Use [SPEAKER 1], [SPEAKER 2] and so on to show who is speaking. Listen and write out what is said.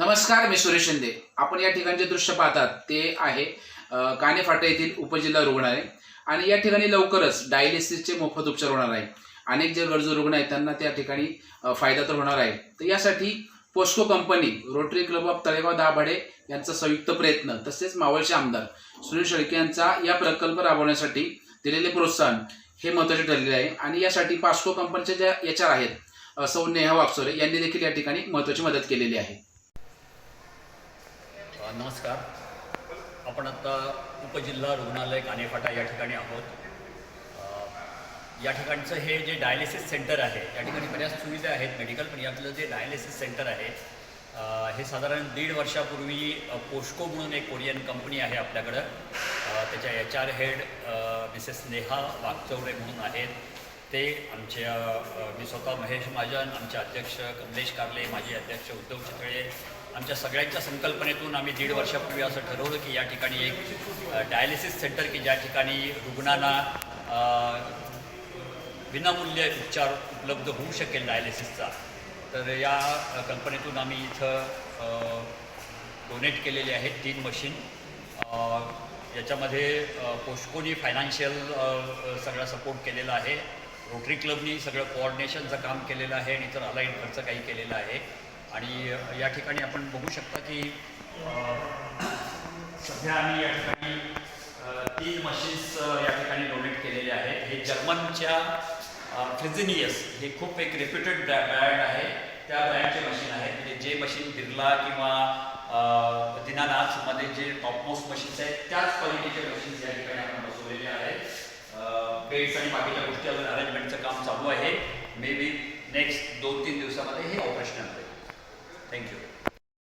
[SPEAKER 1] नमस्कार मी सुरेश शिंदे. आपण या ठिकाणी जे दृश्य पाहतात. ते आहे अ, कानेफाटा येथील उपजिल्हा रुग्णालय. आणि या ठिकाणी लवकरच डायलिसिसचे मोफत उपचार होणार आहे. अनेक जे गरजू रुग्ण आहेत त्यांना त्या ठिकाणी फायदा तर होणार आहे. तर यासाठी POSCO company rotary club of Talegaon Dabhade यांचा संयुक्त प्रयत्न तसेच मावळचे आमदार सुनील शेळके यांचा या प्रकल्प राबवण्यासाठी दिलेले प्रोत्साहन हे महत्त्वाचे ठरलेले आहे. आणि यासाठी पास्को कंपनीच्या ज्या एच आर आहेत सौ नेहा वापसोरे यांनी देखील या ठिकाणी महत्त्वाची मदत केलेली आहे.
[SPEAKER 2] नमस्कार. आपण आत्ता उपजिल्हा रुग्णालय कानेफाटा या ठिकाणी आहोत. या ठिकाणचं हे जे डायलिसिस सेंटर आहे या ठिकाणी बऱ्याच सुविधा आहेत मेडिकल पण यातलं जे डायलिसिस सेंटर आहे हे साधारण दीड वर्षापूर्वी अ, पोस्को म्हणून एक कोरियन कंपनी आहे आपल्याकडं. त्याच्या H R head Mrs Neha Waghchaure म्हणून आहेत. ते आमच्या मी स्वतः महेश महाजन आमचे अध्यक्ष कमलेश कारले माजी अध्यक्ष उद्धव चितळे आमच्या सगळ्यांच्या संकल्पनेतून आम्ही दीड वर्षापूर्वी असं ठरवलं की या ठिकाणी एक डायलिसिस सेंटर की ज्या ठिकाणी रुग्णांना विनामूल्य उपचार उपलब्ध होऊ शकेल डायलिसिसचा तर या कल्पनेतून आम्ही इथं डोनेट केलेले आहेत तीन मशीन याच्यामध्ये पोस्कोनी फायनान्शियल सगळा सपोर्ट केलेला आहे. रोटरी क्लबनी सगळं कोऑर्डिनेशनचं काम केलेलं आहे आणि इतर अलाईन खर्च काही केलेला आहे. आणि या ठिकाणी आपण बघू शकता की सध्या आम्ही या ठिकाणी तीन मशीन्स या ठिकाणी डोनेट केलेले आहेत. हे जर्मनच्या फ्रिझिनियस हे खूप एक रेप्युटेड ब्रँड आहे. त्या ब्रँडचे मशीन आहेत. म्हणजे जे मशीन बिर्ला किंवा दिनानाथमध्ये जे टॉपमोस्ट मशीन्स आहेत त्याच क्वालिटीचे मशीन्स या ठिकाणी आपण बसवलेले आहेत. बेड्स आणि बाकीच्या गोष्टी अजून अरेंजमेंटचं काम चालू आहे. मे बी नेक्स्ट दोन तीन दिवसामध्ये हे ऑपरेशनल होईल. Thank you.